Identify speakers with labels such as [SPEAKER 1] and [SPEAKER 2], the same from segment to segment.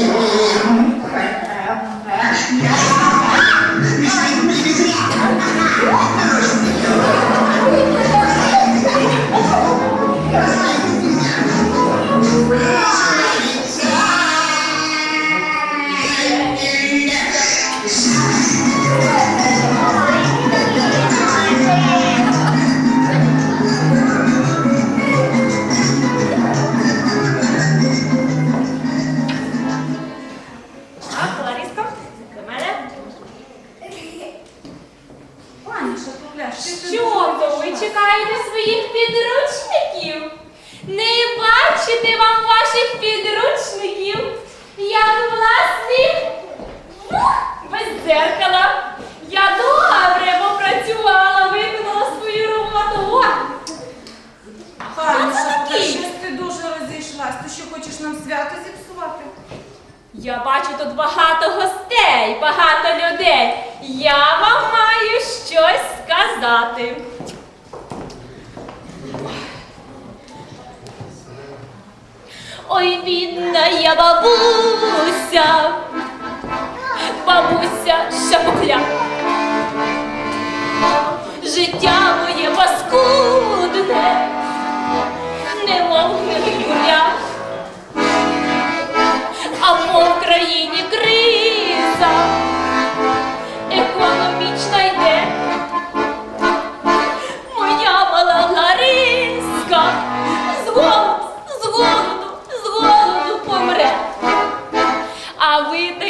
[SPEAKER 1] Thank you.
[SPEAKER 2] Паніша, погля,
[SPEAKER 1] Що то ви чекаєте своїх підручників? Не бачите вам ваших підручників, як власних без дзеркала. Я добре попрацювала, виконала свою роботу.
[SPEAKER 2] Погля,
[SPEAKER 1] такий?
[SPEAKER 2] щось ти дуже розійшлась. Ти що хочеш нам свято зіпсувати?
[SPEAKER 1] Я бачу тут багато гостей, багато людей. Я вам маю щось сказати. Ой, бідна я бабуся, бабуся шапокля. Життя моє паскудне, немов гниля. А в країні криза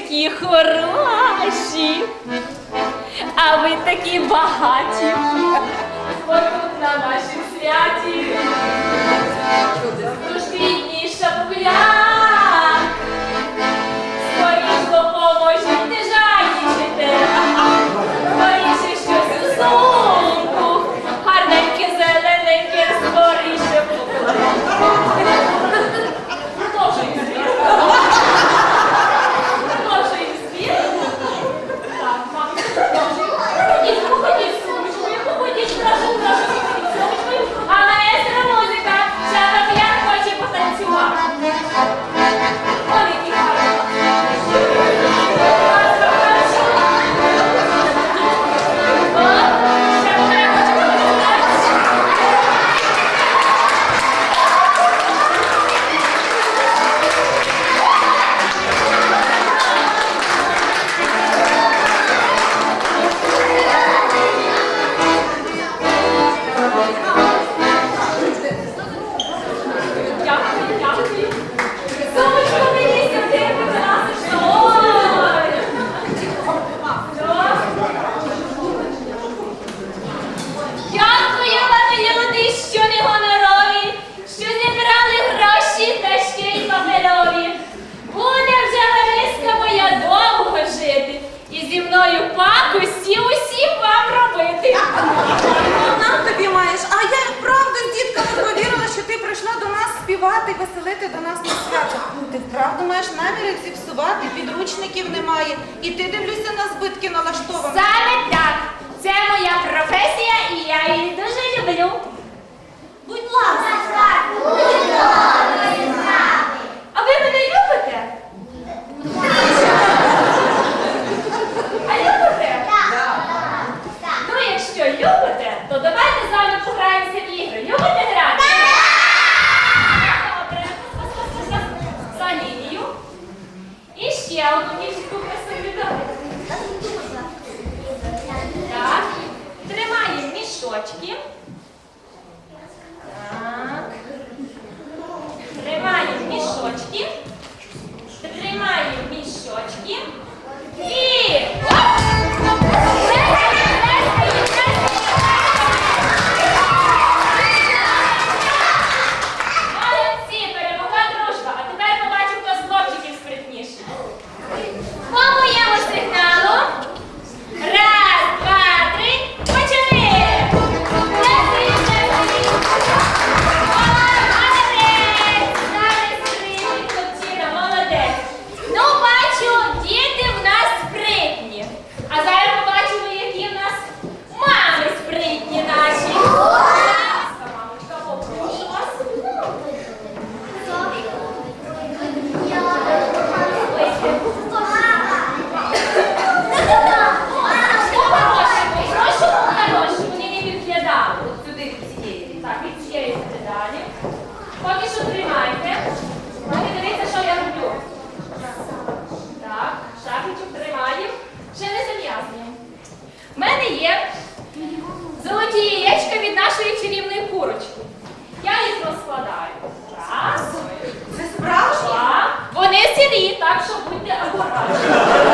[SPEAKER 1] такі хороші, а ви такі багаті. Отут на нашій святі. заселити до
[SPEAKER 2] нас на свято. Ну, ти вправду маєш наміри зіпсувати, підручників немає. І ти дивлюся на збитки налаштовані.
[SPEAKER 1] Саме так. Це моя професія і я її дуже люблю.
[SPEAKER 3] Будь ласка.
[SPEAKER 1] Будь ласка. У мене є золоті яєчка від нашої чарівної курочки. Я їх розкладаю. Раз.
[SPEAKER 2] Це
[SPEAKER 1] справжні? Вони сірі, так що будьте акуратні.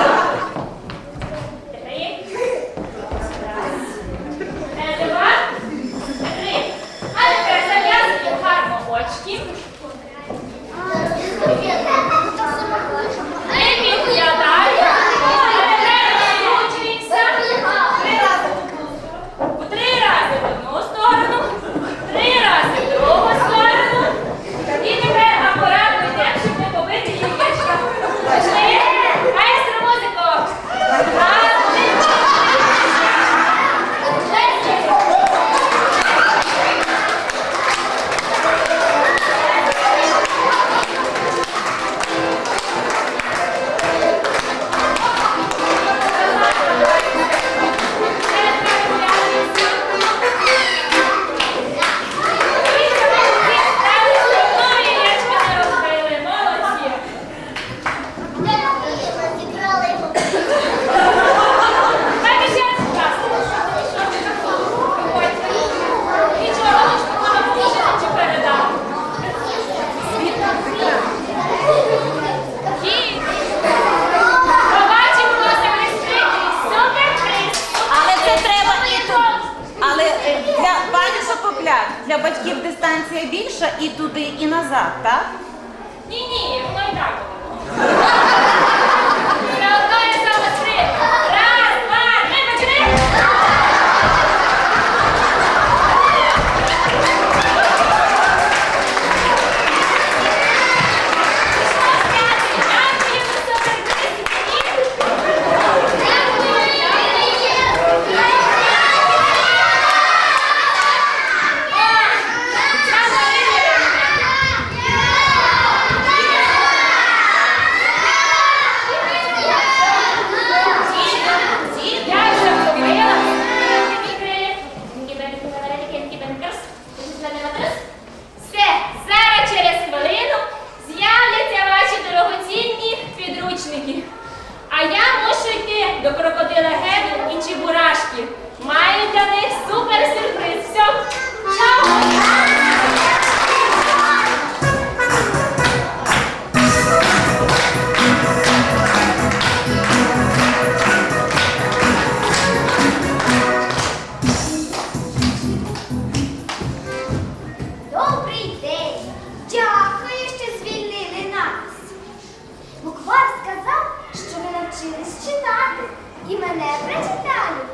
[SPEAKER 4] WhatsApp,
[SPEAKER 1] tá? Martins de e manebra de galho.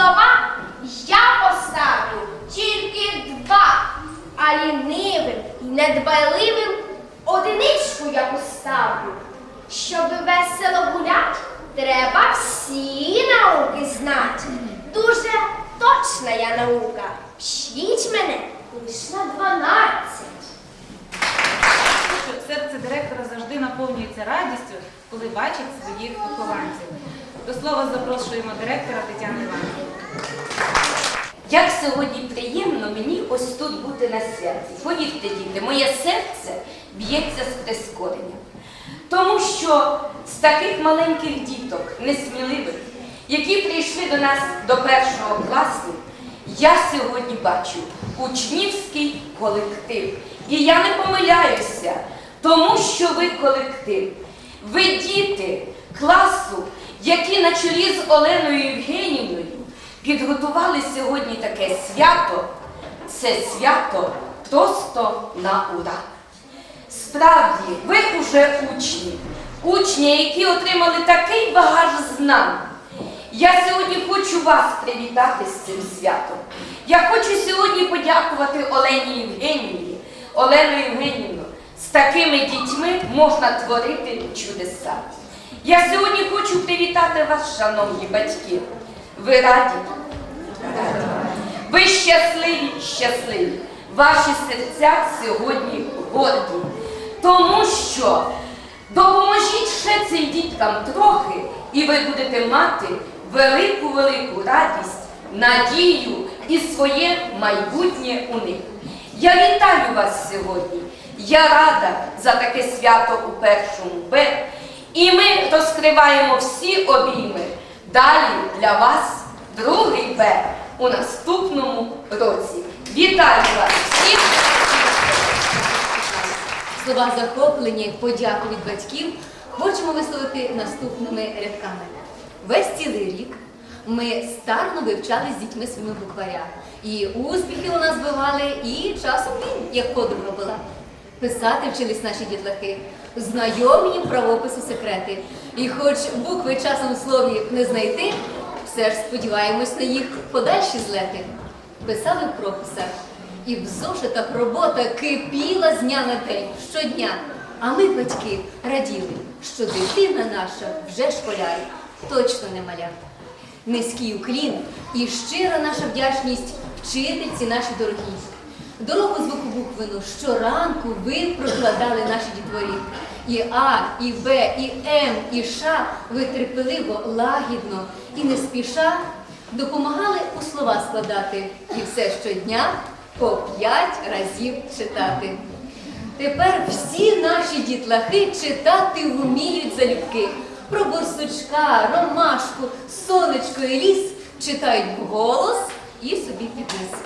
[SPEAKER 1] слова я поставлю тільки два, а лінивим і
[SPEAKER 5] недбайливим одиничку я поставлю. Щоб весело гуляти, треба всі науки знати. Дуже точна я наука. Вчіть мене лиш на дванадцять.
[SPEAKER 2] Серце директора завжди наповнюється радістю, коли бачить своїх вихованців. До слова запрошуємо директора Тетяну Івановну.
[SPEAKER 6] Як сьогодні приємно мені ось тут бути на святі. Повірте, діти, моє серце б'ється з прискоренням. Тому що з таких маленьких діток, несміливих, які прийшли до нас до першого класу, я сьогодні бачу учнівський колектив. І я не помиляюся, тому що ви колектив. Ви діти класу, які на чолі з Оленою Євгенівною підготували сьогодні таке свято. Це свято просто на ура. Справді, ви уже учні, учні, які отримали такий багаж знань. Я сьогодні хочу вас привітати з цим святом. Я хочу сьогодні подякувати Олені Євгенівні. Олено Євгенівну, з такими дітьми можна творити чудеса. Я сьогодні хочу привітати вас, шановні батьки. Ви раді? Ви щасливі, щасливі. Ваші серця сьогодні горді. Тому що допоможіть ще цим діткам трохи, і ви будете мати велику-велику радість, надію і своє майбутнє у них. Я вітаю вас сьогодні. Я рада за таке свято у першому Б. І ми розкриваємо всі обійми. Далі для вас другий Б у наступному році. Вітаю вас всіх!
[SPEAKER 3] Слова захоплення і подяку від батьків хочемо висловити наступними рядками. Весь цілий рік ми старно вивчали з дітьми своїми букваря. І успіхи у нас бували, і часом ні, як подруга була. Писати вчились наші дітлахи, знайомі їм правопису секрети. І хоч букви часом в слові не знайти, все ж сподіваємось на їх подальші злети. Писали в і в зошитах робота кипіла з дня на день щодня. А ми, батьки, раділи, що дитина наша вже школяр, точно не маляр. Низький уклін і щира наша вдячність вчительці нашій дорогій. Дорогу звуку буквину щоранку ви прокладали наші дітворі. І А, і Б, і М, і Ш ви терпеливо, лагідно і не спіша допомагали у слова складати і все щодня по п'ять разів читати. Тепер всі наші дітлахи читати вміють залюбки. Про борсучка, ромашку, сонечко і ліс читають вголос і собі під низ.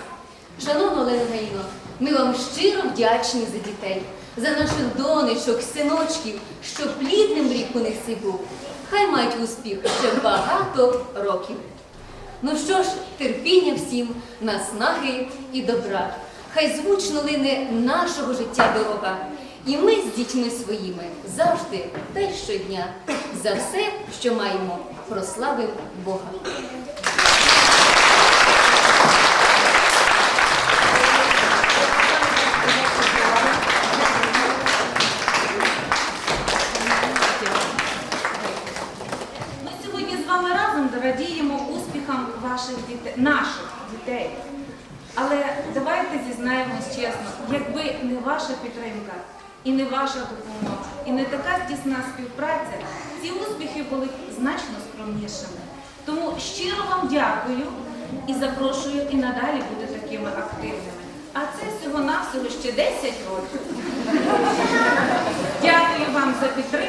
[SPEAKER 3] Шановна Олена Гаїно, ми вам щиро вдячні за дітей, за наших донечок, синочків, що плідним рік у них цей був. Хай мають успіх ще багато років. Ну що ж, терпіння всім, наснаги і добра. Хай звучно лине нашого життя дорога. І ми з дітьми своїми завжди й щодня за все, що маємо, прославив Бога.
[SPEAKER 2] Ми сьогодні з вами разом радіємо успіхам ваших дітей, наших дітей. Але давайте зізнаємось чесно, якби не ваша підтримка і не ваша допомога, і не така тісна співпраця, ці успіхи були значно скромнішими. Тому щиро вам дякую і запрошую і надалі бути такими активними. А це всього-навсього ще 10 років. Дякую вам за підтримку